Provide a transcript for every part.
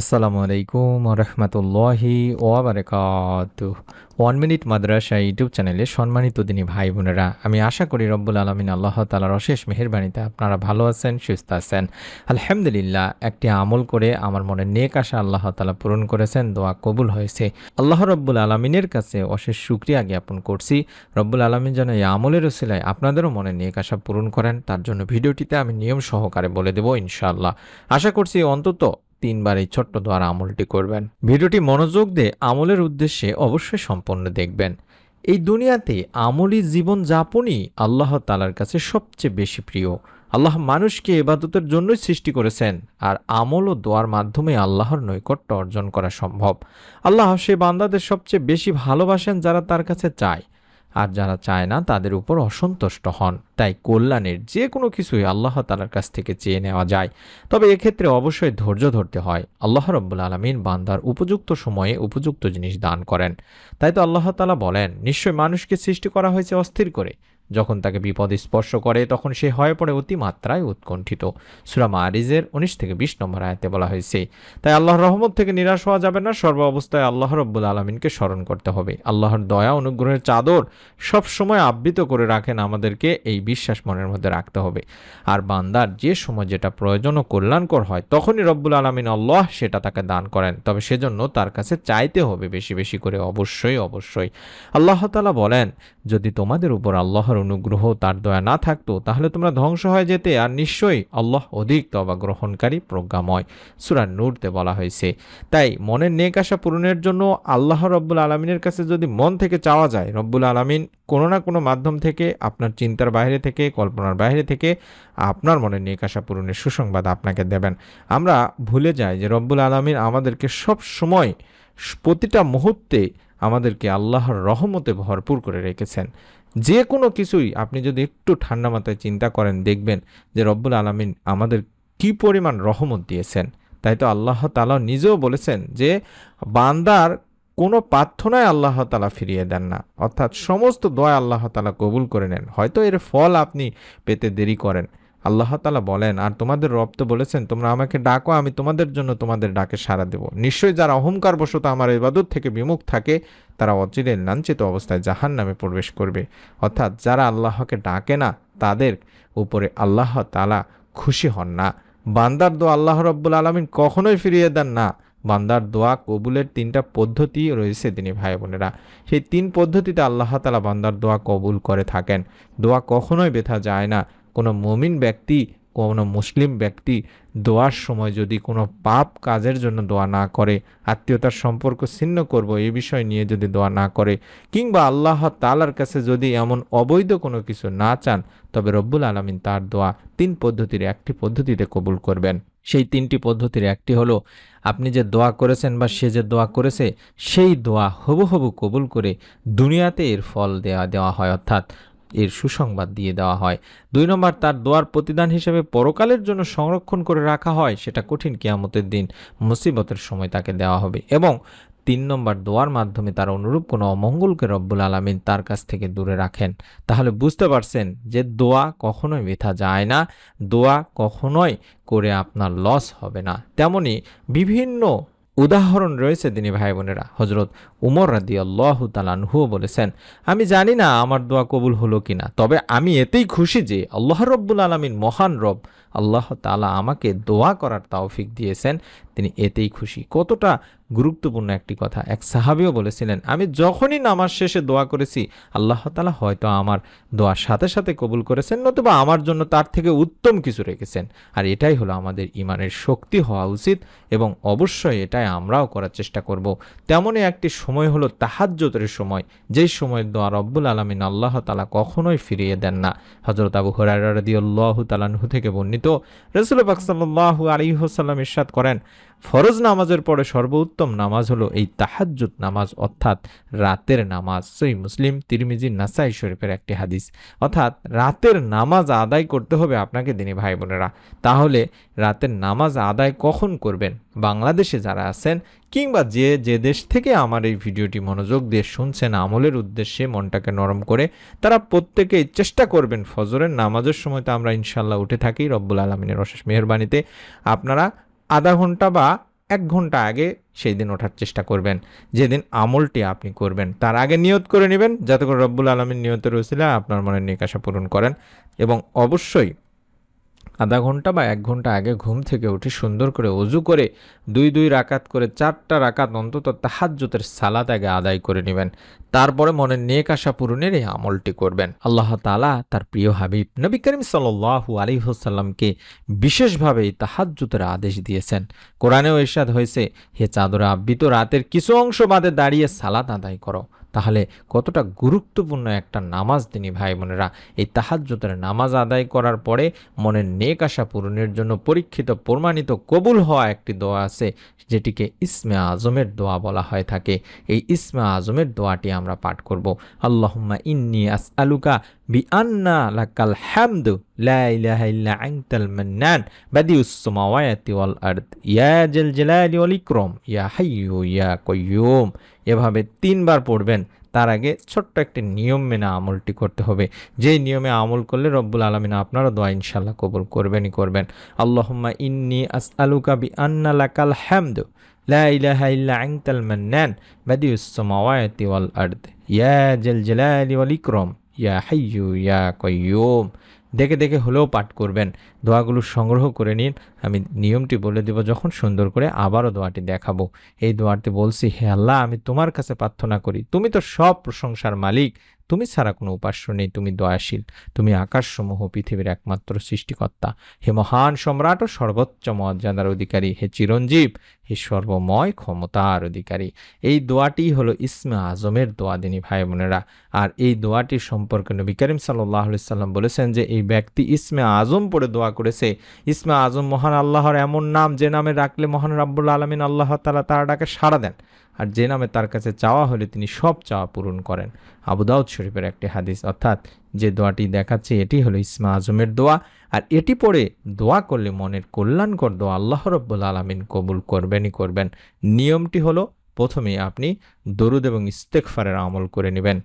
আসসালামু আলাইকুম রহমতুল্লাহি ওয়াবারকাত। ওয়ান মিনিট মাদ্রাসা ইউটিউব চ্যানেলে সম্মানিত দিনী ভাই বোনেরা, আমি আশা করি রব্বুল আলমিন আল্লাহ তালার অশেষ মেহেরবানিতে আপনারা ভালো আছেন, সুস্থ আছেন। আলহামদুলিল্লাহ, একটি আমল করে আমার মনে নেক আশা আল্লাহ তালা পূরণ করেছেন, দোয়া কবুল হয়েছে। আল্লাহ রব্বুল আলমিনের কাছে অশেষ সুক্রিয়া জ্ঞাপন করছি। রব্বুল আলমিন যেন এই আমলের ওসিলায় আপনাদেরও মনে নেক আশা পূরণ করেন, তার জন্য ভিডিওটিতে আমি নিয়ম সহকারে বলে দেবো ইনশাআল্লাহ। আশা করছি অন্তত তিনবার এই ছোট্ট দ্বার আমলটি করবেন। ভিডিওটি মনোযোগ দিয়ে আমলের উদ্দেশ্যে অবশ্যই সম্পন্ন দেখবেন। এই দুনিয়াতে আমলি জীবন যাপনই আল্লাহ তালার কাছে সবচেয়ে বেশি প্রিয়। আল্লাহ মানুষকে এবাদতের জন্যই সৃষ্টি করেছেন আর আমল ও দোয়ার মাধ্যমে আল্লাহর নৈকট্য অর্জন করা সম্ভব। আল্লাহ সে বান্দাদের সবচেয়ে বেশি ভালোবাসেন যারা তার কাছে চায়। আর যারা চায় না, তাদের উপর অসন্তুষ্ট হন। তাই কল্যাণের যে কোনো কিছুই আল্লাহ তালার কাছ থেকে চেয়ে নেওয়া যায়। তবে এক্ষেত্রে অবশ্যই ধৈর্য ধরতে হয়। আল্লাহ রব্বুল আলমিন বান্দার উপযুক্ত সময়ে উপযুক্ত জিনিস দান করেন। তাই তো আল্লাহ তালা বলেন নিশ্চয় মানুষকে সৃষ্টি করা হয়েছে অস্থির করে। যখন তাকে বিপদ স্পর্শ করে, তখন সে হয়ে পড়ে অতিমাত্রায় উৎকণ্ঠিত। সুরা আরিজের উনিশ থেকে বিশ নম্বর আয়াতে বলা হয়েছে, তাই আল্লাহর রহমত থেকে নিরাশ হওয়া যাবে না, সর্ব অবস্থায় আল্লাহ রব্বুল আলমিনকে স্মরণ করতে হবে। আল্লাহর দয়া, অনুগ্রহের চাদর সব সময় আবৃত করে রাখেন আমাদেরকে, এই বিশ্বাস মনের মধ্যে রাখতে হবে। আর বান্দার যে সময় যেটা প্রয়োজন ও কল্যাণকর হয়, তখনই রব্বুল আলমিন আল্লাহ সেটা তাকে দান করেন। তবে সেজন্য তার কাছে চাইতে হবে বেশি বেশি করে, অবশ্যই অবশ্যই। আল্লাহ তালা বলেন, যদি তোমাদের উপর আল্লাহর অনুগ্রহ, তার দয়া না থাকতো, তাহলে তোমরা ধ্বংস হয়ে যেতে। আর নিশ্চয়ই আল্লাহ অধিক তবা গ্রহণকারী, প্রজ্ঞাময়। সুরা নূরতে বলা হয়েছে। তাই মনের নেক আশা পূরণের জন্য আল্লাহ রব্বুল আলমিনের কাছে যদি মন থেকে চাওয়া যায়, রব্বুল আলমিন কোনো না কোনো মাধ্যম থেকে আপনার চিন্তার বাইরে থেকে, কল্পনার বাইরে থেকে আপনার মনে নেক আশা পূরণের সুসংবাদ আপনাকে দেবেন। আমরা ভুলে যাই যে রব্বুল আলমিন আমাদেরকে সব সময় প্রতিটা মুহূর্তে আমাদেরকে আল্লাহর রহমতে ভরপুর করে রেখেছেন। যে কোনো কিছুই আপনি যদি একটু ঠান্ডা মাথায় চিন্তা করেন, দেখবেন যে রব্বুল আলমিন আমাদের কি পরিমাণ রহমত দিয়েছেন। তাই তো আল্লাহ তালা নিজেও বলেছেন যে, বান্দার কোনো প্রার্থনায় আল্লাহ তালা ফিরিয়ে দেন না। অর্থাৎ সমস্ত দয় আল্লাহ তালা কবুল করে নেন। হয়তো এর ফল আপনি পেতে দেরি করেন। আল্লাহ তালা বলেন, আর তোমাদের রব তো বলেছেন, তোমরা আমাকে ডাকো, আমি তোমাদের জন্য তোমাদের ডাকে সাড়া দেব। নিশ্চয়ই যারা অহংকার বশত আমার ইবাদত থেকে বিমুখ থাকে, তারা অচিরে লাঞ্ছিত অবস্থায় জাহান নামে প্রবেশ করবে। অর্থাৎ যারা আল্লাহকে ডাকে না, তাদের উপরে আল্লাহ তালা খুশি হন না। বান্দার দোয়া আল্লাহ রব্বুল আলমিন কখনোই ফিরিয়ে দেন না। বান্দার দোয়া কবুলের তিনটা পদ্ধতি রয়েছে তিনি ভাই বোনেরা সেই তিন পদ্ধতিতে আল্লাহ তালা বান্দার দোয়া কবুল করে থাকেন। দোয়া কখনোই বেথা যায় না। কোনো মমিন ব্যক্তি, কোনো মুসলিম ব্যক্তি দোয়ার সময় যদি কোনো পাপ কাজের জন্য দোয়া না করে, আত্মীয়তার সম্পর্ক ছিন্ন করব এই বিষয় নিয়ে যদি দোয়া না করে, কিংবা আল্লাহ তালার কাছে যদি এমন অবৈধ কোনো কিছু না চান, তবে রব্বুল আলমিন তার দোয়া তিন পদ্ধতির একটি পদ্ধতিতে কবুল করবেন। সেই তিনটি পদ্ধতির একটি হলো, আপনি যে দোয়া করেছেন বা সে যে দোয়া করেছে, সেই দোয়া হবু হবু কবুল করে দুনিয়াতে এর ফল দেওয়া দেওয়া হয়। অর্থাৎ এর সুসংবাদ দিয়ে দেওয়া হয়। দুই নম্বর, তার দোয়ার প্রতিদান হিসেবে পরকালের জন্য সংরক্ষণ করে রাখা হয়, সেটা কঠিন কেয়ামতের দিন, মুসিবতের সময় তাকে দেওয়া হবে। এবং তিন নম্বর, দোয়ার মাধ্যমে তার অনুরূপ কোনো অমঙ্গলকে রব্বুল আলমিন তার কাছ থেকে দূরে রাখেন। তাহলে বুঝতে পারছেন যে দোয়া কখনোই বেথা যায় না, দোয়া কখনোই করে আপনার লস হবে না। তেমনি বিভিন্ন উদাহরণ রয়েছে তিনি ভাই বোনেরা হজরত উমর রাদি আল্লাহ তালানহুও বলেছেন, আমি জানি না আমার দোয়া কবুল হলো কিনা, তবে আমি এতেই খুশি যে আল্লাহ রব্বুল আলমিন মহান রব, আল্লাহ তালা আমাকে দোয়া করার তাওফিক দিয়েছেন। তিনি এতেই খুশি। কতটা গুরুত্বপূর্ণ একটি কথা। এক সাহাবিও বলেছিলেন, আমি যখনই নামাজ শেষে দোয়া করেছি, আল্লাহ তালা হয়তো আমার দোয়ার সাথে সাথে কবুল করেছেন, নতুবা আমার জন্য তার থেকে উত্তম কিছু রেখেছেন। আর এটাই হলো আমাদের ইমানের শক্তি হওয়া উচিত এবং অবশ্যই এটাই আমরাও করার চেষ্টা করব। তেমনই একটি সময় হলো তাহাজ্যতের সময়। যে সময় দোয়া রব্বুল আলমিন আল্লাহ তালা কখনোই ফিরিয়ে দেন না। হজরত আবু হরারদি আল্লাহ তালানহু থেকে বর্ণিত, রসুল বাকসাল্লাহ আলী হোসাল্লাম ইরশাদ করেন ফরজ নামাজের পরে সর্বোত্তম নামাজ হলো এই তাহাজ্জুদ নামাজ, অর্থাৎ রাতের নামাজ। সই মুসলিম, তিরমিজি, নাসাই শরীফের একটি হাদিস। অর্থাৎ রাতের নামাজ আদায় করতে হবে আপনাকে দিনী ভাই বোনেরা তাহলে রাতের নামাজ আদায় কখন করবেন? বাংলাদেশে যারা আছেন কিংবা যে যে দেশ থেকে আমার এই ভিডিওটি মনোযোগ দিয়ে শুনছেন, আমলের উদ্দেশ্যে মনটাকে নরম করে, তারা প্রত্যেকেই চেষ্টা করবেন ফজরের নামাজের সময় তো আমরা ইনশাল্লাহ উঠে থাকি, রব্বুল আলমিনের অশেষ মেহরবানিতে। আপনারা আধা ঘণ্টা বা এক ঘণ্টা আগে সেই দিন ওঠার চেষ্টা করবেন। যেদিন আমলটি আপনি করবেন, তার আগে নিয়ত করে নেবেন, যাতে করে রব্বুল আলমীর নিয়তের উসিলা আপনার মনের নিকাশা পূরণ করেন। এবং অবশ্যই আধা ঘণ্টা বা এক ঘণ্টা আগে ঘুম থেকে উঠে সুন্দর করে অজু করে দুই দুই রাকাত করে চারটা রাকাত অন্তত তাহাজ্জুতের সালাত আগে আদায় করে নেবেন। তারপরে মনের নেক আশা পূরণের এই আমলটি করবেন। আল্লাহ তালা তার প্রিয় হাবিব নবী করিম সাল্লাহু আলিহসাল্লামকে বিশেষভাবে এই তাহাজ্জুতের আদেশ দিয়েছেন। কোরআনেও এরশাদ হয়েছে, হে চাদরা আবৃত রাতের কিছু অংশ বাদে দাঁড়িয়ে সালাত আদায় করো। তাহলে কতটা গুরুত্বপূর্ণ একটা নামাজ তিনি ভাই বোনেরা, এই তাহাজ্জুতের নামাজ আদায় করার পরে মনের নেক আশা পূরণের জন্য পরীক্ষিত, প্রমাণিত, কবুল হওয়া একটি দোয়া আছে, যেটিকে ইসমে আজমের দোয়া বলা হয়ে থাকে। এই ইসমে আজমের দোয়াটি আমরা পাঠ করব। আল্লাহুম্মা ইন্নি আস আলুকা বি আন্না লাকাল হামদু। এভাবে তিনবার পড়বেন। তার আগে ছোট্ট একটি নিয়ম মেনে আমলটি করতে হবে। যেই নিয়মে আমল করলে রব্বুল আলমিন আপনারও দোয়া ইনশাল্লাহ কবুল করবেনই করবেন। আল্লাহুম্মা ইন্নি আস আলুকা বি আন্না লাকাল ইলাহা ইল্লা আনতাল মান্নান। বাদিউস সামাওয়াতি ওয়াল আরদ। ইয়া জাল জালালি ওয়াল ইকরাম। ইয়া হাইয়ু ইয়া কাইয়ুম দেখে দেখে হলেও পাঠ করবেন। দোয়াগুলো সংগ্রহ করে নিন। আমি নিয়মটি বলে দেব, যখন সুন্দর করে আবারও দোয়াটি দেখাবো। এই দোয়াটি বলছি, হে আল্লাহ, আমি তোমার কাছে প্রার্থনা করি। তুমি তো সব প্রশংসার মালিক। তুমি ছাড়া কোনো উপাস্য নেই, তুমি দয়াশীল, তুমি আকাশসমূহ, পৃথিবীর একমাত্র সৃষ্টিকর্তা। হে মহান সম্রাট ও সর্বোচ্চ মর্যাদার অধিকারী, হে চিরঞ্জীব, হে সর্বময় ক্ষমতার অধিকারী। এই দোয়াটি হলো ইসমে আজমের দোয়া, দিনী ভাই বোনেরা। আর এই দোয়াটি সম্পর্কে নবী করিম সাল্লাহ সাল্লাম বলেছেন যে, এই ব্যক্তি ইসমে আজম পড়ে দোয়া করেছে। ইসমে আজম মহান আল্লাহর এমন নাম, যে নামে রাখলে মহান রাব্বুল আলমিন আল্লাহ তালা তার ডাকে সাড়া দেন। আর যে নামে তার কাছে চাওয়া হলে তিনি সব চাওয়া পূরণ করেন। আবুদাউদ শরীফের একটি হাদিস, অর্থাৎ যে দোয়াটি দেখাচ্ছে এটি হলো ইসমা আজমের দোয়া। আর এটি পড়ে দোয়া করলে মনের কল্যাণকর দোয়া আল্লাহ রব্বুল আলমিন কবুল করবেনই করবেন। নিয়মটি হলো প্রথমে আপনি দরুদ এবং ইস্তেকফারের আমল করে নেবেন।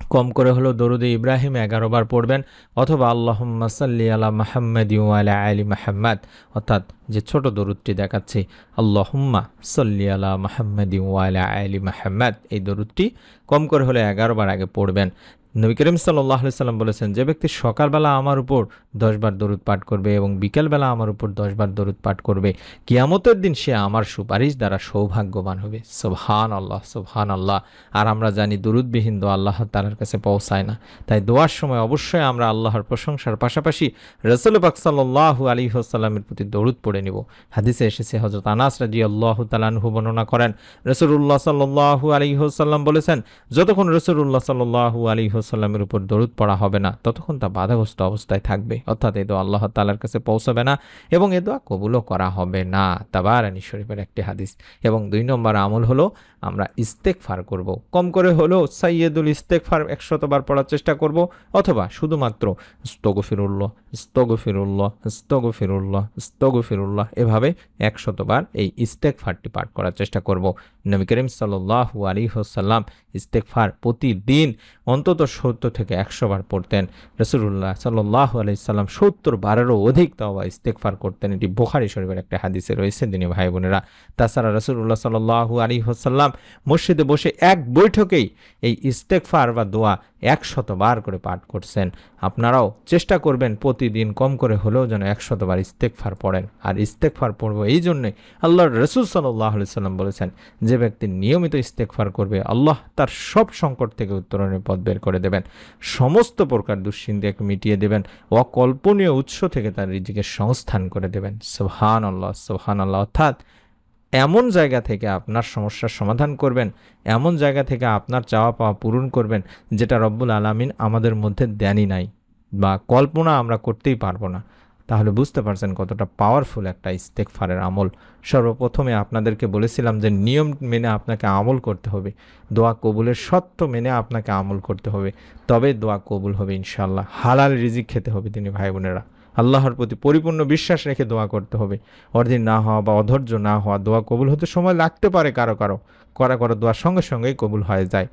কম করে হলো দরুদে ইব্রাহিম এগারো বার পড়বেন, অথবা আল্লাহ সাল্লি আলা মাহমদ আলা আলী মাহমদ অর্থাৎ যে ছোট দরুদটি দেখাচ্ছে, আল্লাহম্মা সল্লি আলা মাহমদ আলা আলী মাহমদ এই দরুদটি কম করে হলে এগারো বার আগে পড়বেন। নবী করিম সাল্লাহ সাল্লাম বলেছেন, যে ব্যক্তি সকালবেলা আমার উপর দশবার দরুদ পাঠ করবে এবং বিকেলবেলা আমার উপর দশবার দরুদ পাঠ করবে, কিয়ামতের দিন সে আমার সুপারিশ দ্বারা সৌভাগ্যবান হবে। সোবহান আল্লাহ সোবহান আল্লাহ আর আমরা জানি দরুদবিহীন দোয়া আল্লাহ তালার কাছে পৌঁছায় না। তাই দোয়ার সময় অবশ্যই আমরা আল্লাহর প্রশংসার পাশাপাশি রসুল পাক সাল্লাহ আলী হাসাল্লামের প্রতি দরুদ পড়ে নিব। হাদিসে এসেছে হজরত আনাস রাজি আল্লাহ তালানহু বর্ণনা করেন রসুল্লাহ সাল্লাহু আলী হাসাল্লাম বলেছেন, যতক্ষণ রসুল্লাহ সাল্লাহু আলী সাল্লামের উপর দরুদ পড়া হবে না। ততক্ষণ তা বাধাগ্রস্ত অবস্থায় থাকবে। অর্থাৎ এই দোয়া আল্লাহ তালার কাছে পৌঁছাবে না এবং এ দোয়া কবুলও করা হবে না। তাবারানি শরীফের একটি হাদিস। এবং দুই নম্বর আমল হলো, আমরা ইস্তেকফার করব। কম করে হলেও সাইয়েদুল ইস্তেকফার একশতবার পড়ার চেষ্টা করব। অথবা শুধুমাত্র স্তগফিরুল্লাহ স্তগফিরুল্লাহ স্তগফিরুল্লাহ স্তগফিরুল্লাহ এভাবে একশতবার এই ইস্তেকফারটি পাঠ করার চেষ্টা করব। নবী করিম সাল্লাহু আলী হোসাল্লাম ইস্তেকফার প্রতিদিন অন্তত সত্তর থেকে একশো বার পড়তেন। রসুল্লাহ সাল্লাহ আলাইসাল্লাম সত্তর বারেরও অধিক তাওবা ইস্তেকফার করতেন। এটি বোখারি শরীফের একটা হাদিসে রয়েছে, দিনী ভাই বোনেরা। তাছাড়া রসুল্লাহ সাল্লাহ আলী হোসাল্লাম মসজিদে বসে এক বৈঠকেই এই ইস্তেকফার বা দোয়া একশতবার করে পাঠ করছেন। আপনারাও চেষ্টা করবেন প্রতিদিন কম করে হলেও যেন একশতবার ইস্তেকফার পড়েন। আর ইস্তেকফার পড়ব এই জন্যই আল্লাহর রসুল সাল্লাহ সাল্লাম বলেছেন, যে ব্যক্তি নিয়মিত ইস্তেকফার করবে, আল্লাহ তার সব সংকট থেকে উত্তরণের পথ বের করে দেবেন। সমস্ত প্রকার দুশ্চিন্তাকে মিটিয়ে দেবেন, অকল্পনীয় উৎস থেকে তার রিজিকে সংস্থান করে দেবেন। সোহান আল্লাহ সোহান আল্লাহ অর্থাৎ এমন জায়গা থেকে আপনার সমস্যার সমাধান করবেন, এমন জায়গা থেকে আপনার চাওয়া পাওয়া পূরণ করবেন, যেটা রব্বুল আলামিন আমাদের মধ্যে দেনই নাই বা কল্পনা আমরা করতেই পারব না। তাহলে বুঝতে পারছেন কতটা পাওয়ারফুল একটা ইস্তেকফারের আমল। সর্বপ্রথমে আপনাদেরকে বলেছিলাম যে নিয়ম মেনে আপনাকে আমল করতে হবে, দোয়া কবুলের সত্য মেনে আপনাকে আমল করতে হবে, তবে দোয়া কবুল হবে ইনশাল্লাহ হালাল রিজিক খেতে হবে তিনি ভাই বোনেরা। আল্লাহর প্রতি পরিপূর্ণ বিশ্বাস রেখে দোয়া করতে হবে। অর্ধেক না হওয়া বা অধৈর্য না হওয়া দোয়া কবুল হতে সময় লাগতে পারে কারও কারও। করা করা দোয়ার সঙ্গে সঙ্গেই কবুল হয়ে যায়।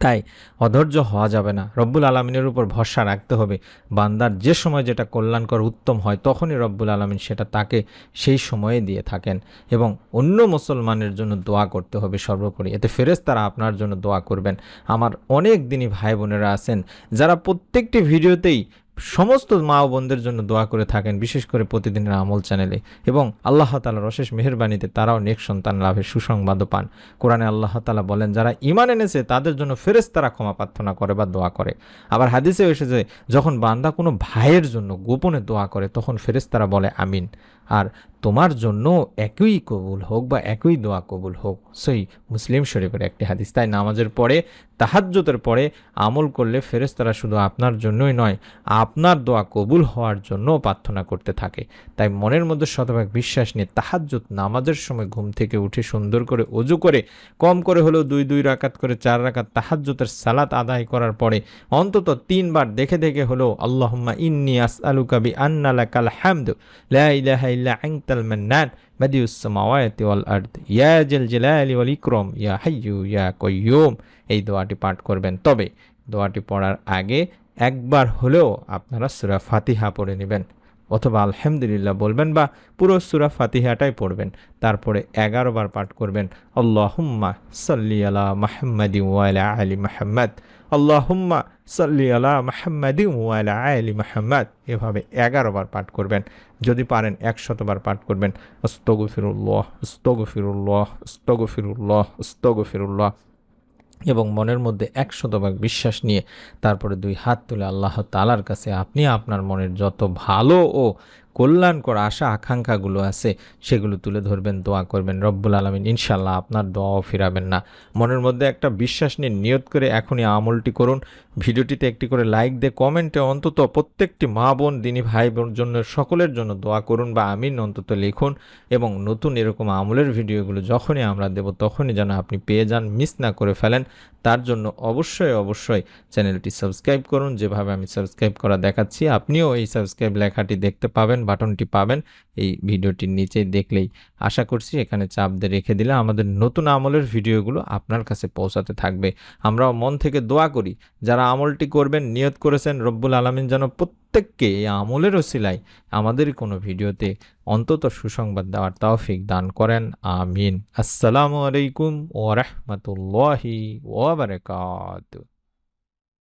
তাই অধৈর্য হওয়া যাবে না। রব্বুল আলমিনের উপর ভরসা রাখতে হবে। বান্দার যে সময় যেটা কল্যাণকর, উত্তম হয়, তখনই রব্বুল আলমিন সেটা তাকে সেই সময়ে দিয়ে থাকেন এবং অন্য মুসলমানের জন্য দোয়া করতে হবে সর্বোপরি। এতে ফেরেস তারা আপনার জন্য দোয়া করবেন। আমার অনেক দিনই ভাই বোনেরা আছেন, যারা প্রত্যেকটি ভিডিওতেই সমস্ত মা ও বোনদের জন্য দোয়া করে থাকেন, বিশেষ করে প্রতিদিনের আমল চ্যানেলে। এবং আল্লাহ তালার অশেষ মেহরবানিতে তারাও নেক সন্তান লাভের সুসংবাদ পান। কোরআনে আল্লাহ তালা বলেন, যারা ইমান এনেছে, তাদের জন্য ফেরেস তারা ক্ষমা প্রার্থনা করে বা দোয়া করে। আবার হাদিসে এসেছে, যখন বান্দা কোনো ভাইয়ের জন্য গোপনে দোয়া করে, তখন ফেরেস তারা বলে, আমিন। আর তোমার জন্য একই কবুল হোক বা একই দোয়া কবুল হোক, সেই মুসলিম শরীফের একটি হাদিস। তাই নামাজের পরে তাহাজ্জতের পরে আমল করলে ফেরেশতারা শুধু আপনার জন্যই নয়, আপনার দোয়া কবুল হওয়ার জন্য প্রার্থনা করতে থাকে। তাই মনের মধ্যে শতভাগ বিশ্বাস নিয়ে তাহাজ্জত নামাজের সময় ঘুম থেকে উঠে সুন্দর করে অজু করে, কম করে হলেও দুই দুই রাকাত করে চার রাকাত তাহাজ্জতের সালাত আদায় করার পরে অন্তত তিনবার দেখে দেখে হলেও আল্লাহুম্মা ইন্নি আসআলুকা বি আন্না লাকাল হামদু, লা ইলাহা ইল্লা আনতাল মান্নান বাদিউস সামাওয়াতি ওয়াল আরদ ইয়া জাল জালালি ওয়াল ইকরাম ইয়া হাইয়ু ইয়া কাইয়ুম এই দোয়াটি পাঠ করবেন। তবে দোয়াটি পড়ার আগে একবার হলেও আপনারা সূরা ফাতিহা পড়ে নেবেন। অথবা আলহামদুলিল্লাহ বলবেন বা পুরো সুরা ফাতিহাটাই পড়বেন। তারপরে এগারো বার পাঠ করবেন। আল্লাহুম্মা সাল্লি আলা মাহমাদি ওয়ালা আলী মাহমদ আল্লাহুম্মা সাল্লি আলা মাহমাদি ওয়ালা আলী মাহমদ এভাবে বার পাঠ করবেন। যদি পারেন একশতবার পাঠ করবেন। অস্তগফিরুল্লাহ অস্তগফিরুল্লাহ অস্তগফিরুল্লাহ অস্তগফিরুল্লাহ এবং মনের মধ্যে একশতভাগ বিশ্বাস নিয়ে তারপরে দুই হাত তুলে আল্লাহ তালার কাছে আপনি আপনার মনের যত ভালো ও কল্যাণকর আশা, আকাঙ্ক্ষাগুলো আছে, সেগুলো তুলে ধরবেন, দোয়া করবেন। রব্বুল আলমিন ইনশাল্লাহ আপনার দোয়াও ফিরাবেন না। মনের মধ্যে একটা বিশ্বাস নিয়ে নিয়ত করে এখনই আমলটি করুন। ভিডিওটিতে একটি করে লাইক দিয়ে কমেন্টে অন্তত প্রত্যেকটি মা বোন, দিনী ভাই বোন জন্য, সকলের জন্য দোয়া করুন বা আমিন অন্তত লিখুন এবং নতুন এরকম আমলের ভিডিওগুলো যখনই আমরা দেব, তখনই যেন আপনি পেয়ে যান, মিস না করে ফেলেন। তার জন্য অবশ্যই অবশ্যই চ্যানেলটি সাবস্ক্রাইব করুন। যেভাবে আমি সাবস্ক্রাইব করা দেখাচ্ছি, আপনিও এই সাবস্ক্রাইব লেখাটি দেখতে পাবেন বাটনটি পাবেন। এই ভিডিওটির নিচে দেখলেই আশা করছি এখানে চাপ দিয়ে রেখে দিলে আমাদের নতুন আমলের ভিডিওগুলো আপনার কাছে পৌঁছাতে থাকবে। আমরাও মন থেকে দোয়া করি, যারা আমলটি করবেন, নিয়ত করেছেন, রব্বুল আলমিন যেন প্রত্যেককে এই আমলের ওসিলায় আমাদের কোনো ভিডিওতে অন্তত সুসংবাদ দেওয়ার তৌফিক দান করেন। আমিন। আসসালামু আলাইকুম ওরহমতুল্লাহি ওবরকাত